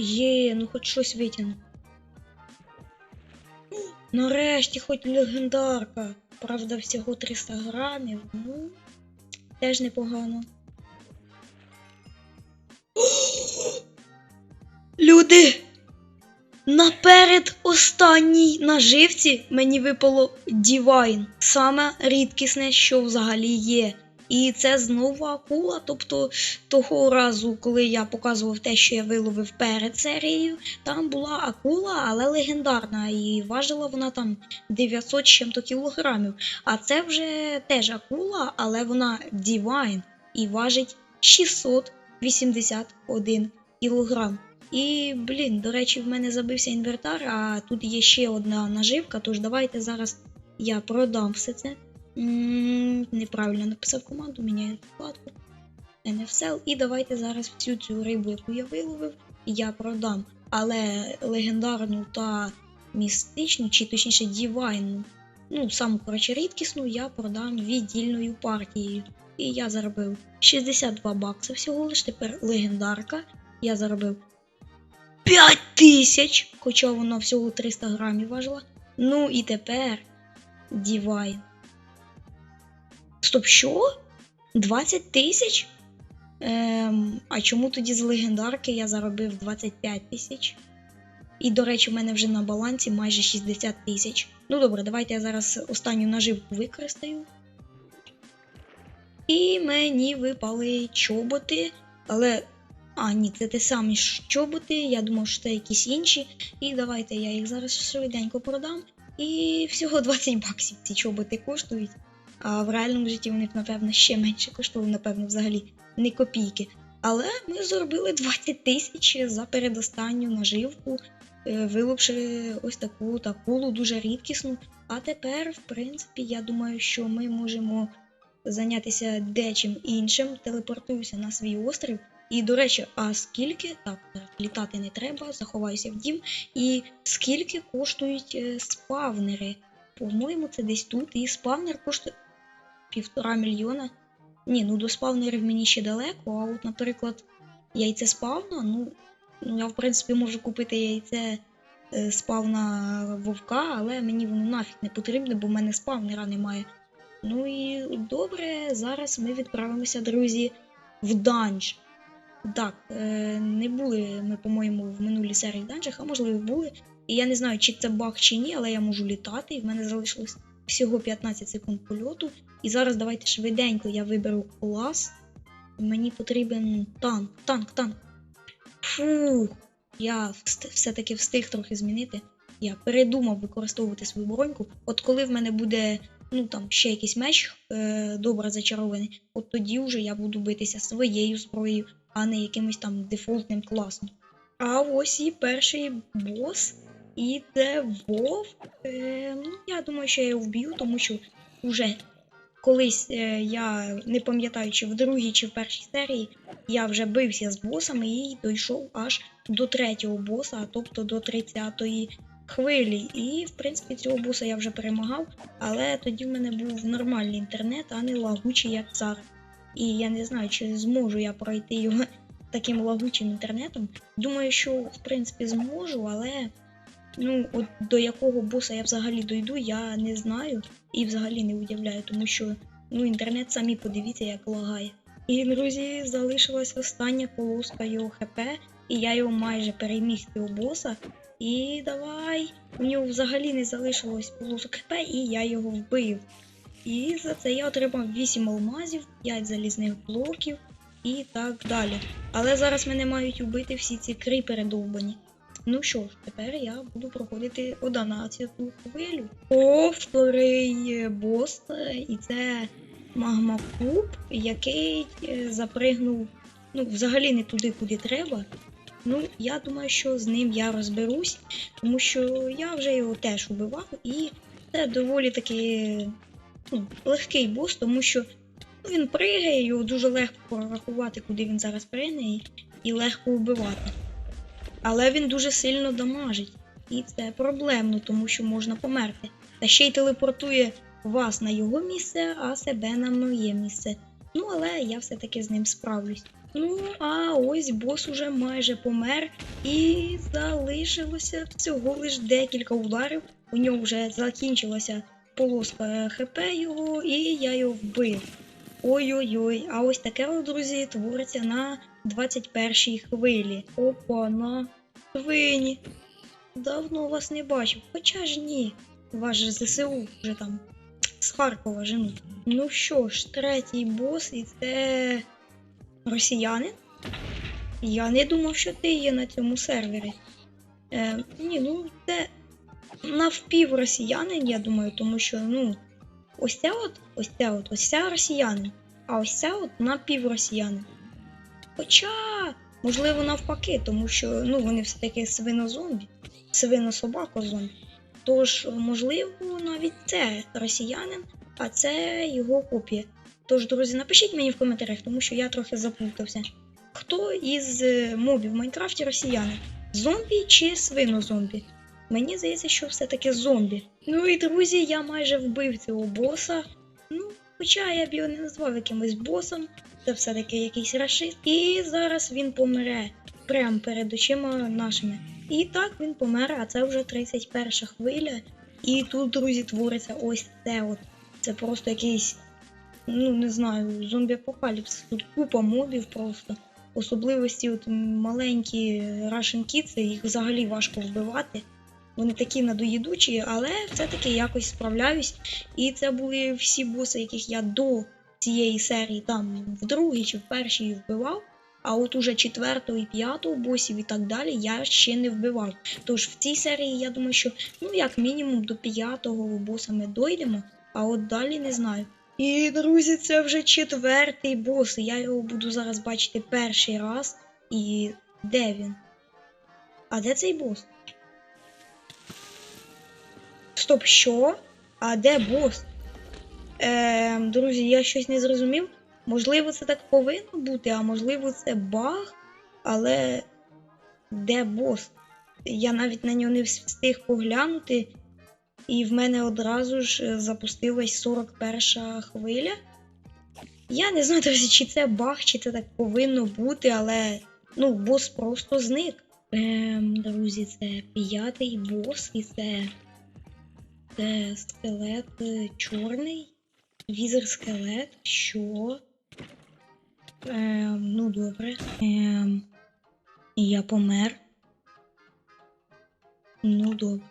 Є, ну хоч щось витягну. Нарешті, хоч легендарка. Правда, всього 300 грамів. Ну, теж непогано. Люди! Наперед останній наживці мені випало Divine. Саме рідкісне, що взагалі є. І це знову акула. Тобто того разу, коли я показував те, що я виловив перед серією, там була акула, але легендарна, і важила вона там 900 з чим-то кілограмів. А це вже теж акула, але вона Divine і важить 681 кілограм. І, блін, до речі, в мене забився інвертар, а тут є ще одна наживка, тож давайте зараз я продам все це. Неправильно написав команду, міняю вкладку. NFSL. І давайте зараз всю цю рибу, яку я виловив, я продам. Але легендарну та містичну, чи точніше дівайну, ну, саму коротше рідкісну, я продам віддільною партією. І я заробив 62 бакси всього лиш, тепер легендарка. Я заробив 5 тисяч, хоча вона всього 300 грамів важила. Ну і тепер Divine. Стоп, що? 20 тисяч? Ем, а чому тоді з легендарки я заробив 25 тисяч? І, до речі, в мене вже на балансі майже 60 тисяч. Ну добре, давайте я зараз останню наживку використаю. І мені випали чоботи, але. А, ні, це те самі чоботи, я думав, що це якісь інші. І давайте я їх зараз швиденько продам. І всього 20 баксів ці чоботи коштують. А в реальному житті вони б, напевно, ще менше коштували, напевно, взагалі не копійки. Але ми заробили 20 тисяч за передостанню наживку, е, виловивши ось таку такулу дуже рідкісну. А тепер, в принципі, я думаю, що ми можемо зайнятися дечим іншим. Телепортуюся на свій острів. І, до речі, а скільки так, літати не треба, заховаюся в дім. І скільки коштують е, спавнери? По-моєму, це десь тут. І спавнер коштує півтора мільйона. Ні, ну до спавнерів мені ще далеко, а от, наприклад, яйце спавна, ну, ну я в принципі можу купити яйце е, спавна вовка, але мені воно нафіг не потрібне, бо в мене спавнера немає. Ну і добре, зараз ми відправимося, друзі, в данж. Так, е, не були ми, по-моєму, в минулій серії данжах, а можливо були. І я не знаю, чи це баг чи ні, але я можу літати, і в мене залишилось всього 15 секунд польоту. І зараз давайте швиденько я виберу клас. Мені потрібен танк, танк, танк. Фух, я все-таки встиг трохи змінити. Я передумав використовувати свою броньку. От коли в мене буде ну там ще якийсь меч е, добре зачарований, от тоді вже я буду битися своєю зброєю, а не якимось там дефолтним класом. А ось і перший бос. І це Вовк. Е, ну, я думаю, що я його вб'ю, тому що вже колись е, я не пам'ятаю, чи в другій, чи в першій серії я вже бився з босами і дійшов аж до третього боса, тобто до 30-ї хвилі. І, в принципі, цього боса я вже перемагав, але тоді в мене був нормальний інтернет, а не лагучий як цар. І я не знаю, чи зможу я пройти його таким лагучим інтернетом. Думаю, що в принципі зможу, але ну, от до якого боса я взагалі дойду, я не знаю і взагалі не уявляю, тому що ну, інтернет самі подивіться, як лагає. І, друзі, залишилась остання полоска його ХП, і я його майже переміг цього боса. І давай. У нього взагалі не залишилось полосок ХП, і я його вбив. І за це я отримав 8 алмазів, 5 залізних блоків і так далі. Але зараз мене мають убити всі ці кріпери довбані. Ну що ж, тепер я буду проходити 11-ту хвилю. Повторий бос, і це магмакуб, який е, запригнув ну, взагалі не туди, куди треба. Ну, я думаю, що з ним я розберусь, тому що я вже його теж убивав, і це доволі таки ну, легкий бос, тому що він пригає, його дуже легко порахувати, куди він зараз пригне, і легко вбивати. Але він дуже сильно дамажить. І це проблемно, тому що можна померти. Та ще й телепортує вас на його місце, а себе на моє місце. Ну, але я все-таки з ним справлюсь. Ну, а ось бос уже майже помер, і залишилося всього лиш декілька ударів. У нього вже закінчилася полоска ХП його, і я його вбив. Ой-ой-ой, а ось таке, друзі, твориться на 21-й хвилі. Опа, на свині. Давно вас не бачив. Хоча ж ні. Ваш же ЗСУ вже там з Харкова женуть. Ну що ж, третій бос, і це росіянин? Я не думав, що ти є на цьому сервері. Е, ні, ну це навпів росіянин, я думаю, тому що, ну, ось ця от, ось ця от, ось ця росіянин, а ось ця от напівросіянин. Хоча, можливо, навпаки, тому що ну, вони все-таки свинозомбі, свино-собако-зомбі. Тож, можливо, навіть це росіянин, а це його копія. Тож, друзі, напишіть мені в коментарях, тому що я трохи заплутався. Хто із е, мобів в Майнкрафті росіяни? Зомбі чи свинозомбі? Мені здається, що все-таки зомбі. Ну і друзі, я майже вбив цього боса. Ну, хоча я б його не назвав якимось босом, це все-таки якийсь рашист. І зараз він помре прямо перед очима нашими. І так він помер, а це вже 31 хвиля. І тут, друзі, твориться ось це от. Це просто якийсь, ну не знаю, зомбі-апокаліпсис. Тут купа мобів просто. Особливості от маленькі Russian Kids, їх взагалі важко вбивати. Вони такі надоїдучі, але все-таки якось справляюсь. І це були всі боси, яких я до цієї серії там в другій чи в першій вбивав. А от уже четвертого і п'ятого босів і так далі я ще не вбивав. Тож в цій серії я думаю, що ну як мінімум до п'ятого боса ми дойдемо, а от далі не знаю. І, друзі, це вже четвертий бос. Я його буду зараз бачити перший раз. І де він? А де цей бос? Стоп, що? А де бос? Е, друзі, я щось не зрозумів. Можливо, це так повинно бути, а можливо, це баг. Але де бос? Я навіть на нього не встиг поглянути, і в мене одразу ж е, запустилась 41 хвиля. Я не знаю, друзі, чи це баг, чи це так повинно бути, але ну, бос просто зник. Ем, друзі, це п'ятий бос, і це, це скелет е, чорний. Візер скелет. Що? Ем, ну добре. Ем, я помер. Ну добре.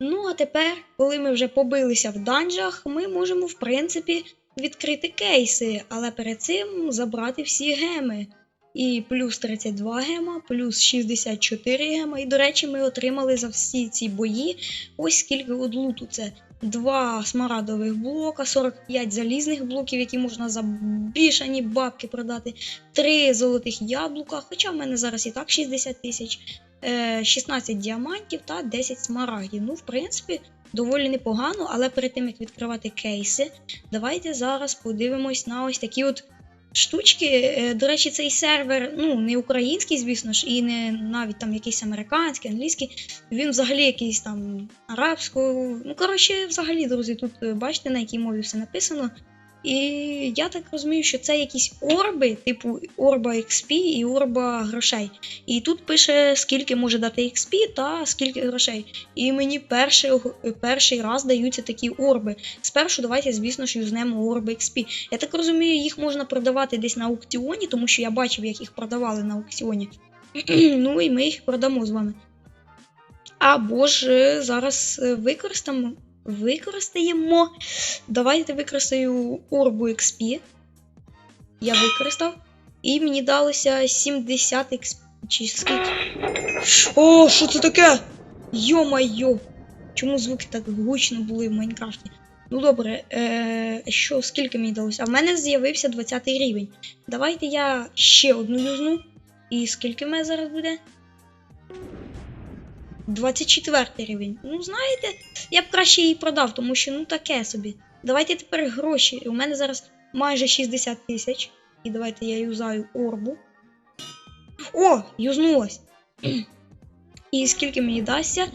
Ну, а тепер, коли ми вже побилися в данжах, ми можемо, в принципі, відкрити кейси, але перед цим забрати всі геми. І плюс 32 гема, плюс 64 гема. І, до речі, ми отримали за всі ці бої ось скільки от луту. Це два смарадових блока, 45 залізних блоків, які можна за бішані бабки продати, три золотих яблука, хоча в мене зараз і так 60 тисяч, е, 16 діамантів та 10 смарагдів. Ну, в принципі, доволі непогано, але перед тим як відкривати кейси, давайте зараз подивимось на ось такі от. Штучки, Е, до речі, цей сервер, ну, не український, звісно ж, і не навіть там якийсь американський, англійський. Він взагалі якийсь там арабською. Ну, коротше, взагалі, друзі, тут е, бачите, на якій мові все написано. І я так розумію, що це якісь орби, типу орба XP і орба грошей. І тут пише, скільки може дати XP та скільки грошей. І мені перший, перший раз даються такі орби. Спершу давайте, звісно ж, юзнемо орби XP. Я так розумію, їх можна продавати десь на аукціоні, тому що я бачив, як їх продавали на аукціоні. ну і ми їх продамо з вами. Або ж е, зараз е, використаємо. Використаємо. Давайте використаю Орбу XP. Я використав. І мені далося 70 XP. Чи скільки? О, що це таке? Йо-майо! Чому звуки так гучно були в Майнкрафті? Ну добре, е, що, скільки мені далося? А в мене з'явився 20 рівень. Давайте я ще одну юзну. І скільки в мене зараз буде? 24 рівень. Ну, знаєте, я б краще її продав, тому що ну таке собі. Давайте тепер гроші. У мене зараз майже 60 тисяч. І давайте я юзаю орбу. О, юзнулась. І скільки мені дасться?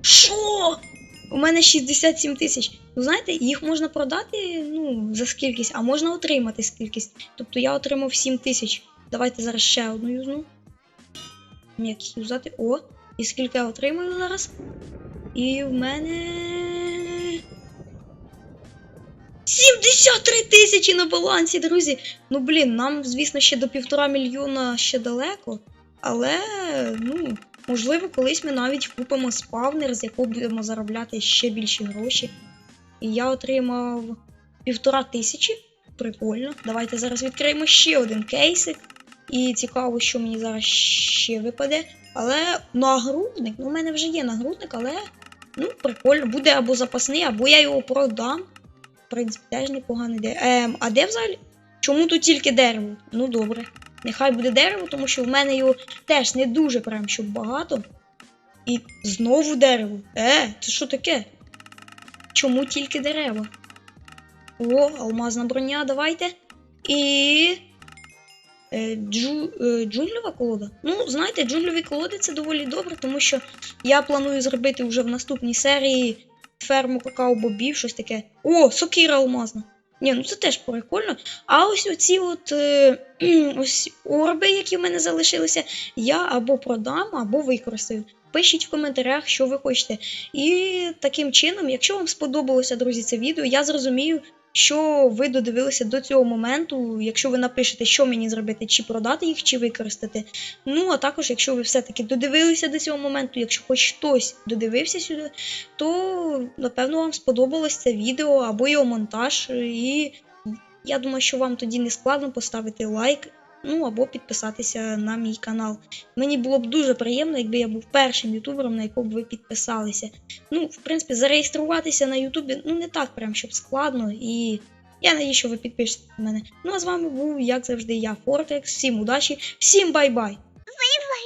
Що? У мене 67 тисяч. Ну, знаєте, їх можна продати ну, за скількись, а можна отримати скількись. Тобто я отримав 7 тисяч. Давайте зараз ще одну юзну. Як юзати? О! І скільки я отримую зараз? І в мене. 73 тисячі на балансі, друзі. Ну блін, нам, звісно, ще до півтора мільйона ще далеко. Але, ну, можливо, колись ми навіть купимо спавнер, з якого будемо заробляти ще більші гроші. І я отримав півтора тисячі. Прикольно. Давайте зараз відкриємо ще один кейсик. І цікаво, що мені зараз ще випаде. Але нагрудник, ну, у мене вже є нагрудник, але ну, прикольно, буде або запасний, або я його продам. В принципі, теж непоганий де. Ем, а де взагалі? Чому тут тільки дерево? Ну добре. Нехай буде дерево, тому що в мене його теж не дуже прям щоб багато. І знову дерево. Е, це що таке? Чому тільки дерева? О, алмазна броня, давайте. І. Е, джу, е, джунгльова колода. Ну, знаєте, джунгльові колоди це доволі добре, тому що я планую зробити вже в наступній серії ферму какао бобів, щось таке. О, сокира алмазна. Ні, ну це теж прикольно. А ось оці от е, ось орби, які в мене залишилися, я або продам, або використаю. Пишіть в коментарях, що ви хочете. І таким чином, якщо вам сподобалося, друзі, це відео, я зрозумію, що ви додивилися до цього моменту. Якщо ви напишете, що мені зробити, чи продати їх, чи використати. Ну, а також, якщо ви все-таки додивилися до цього моменту, якщо хоч хтось додивився сюди, то напевно вам сподобалось це відео або його монтаж. І я думаю, що вам тоді не складно поставити лайк. Ну або підписатися на мій канал. Мені було б дуже приємно, якби я був першим ютубером, на якого б ви підписалися. Ну, в принципі, зареєструватися на Ютубі ну не так прям щоб складно. І я надію, що ви підпишетесь на мене. Ну а з вами був, як завжди, я, Фортекс. Всім удачі, всім бай-бай! Бай-бай.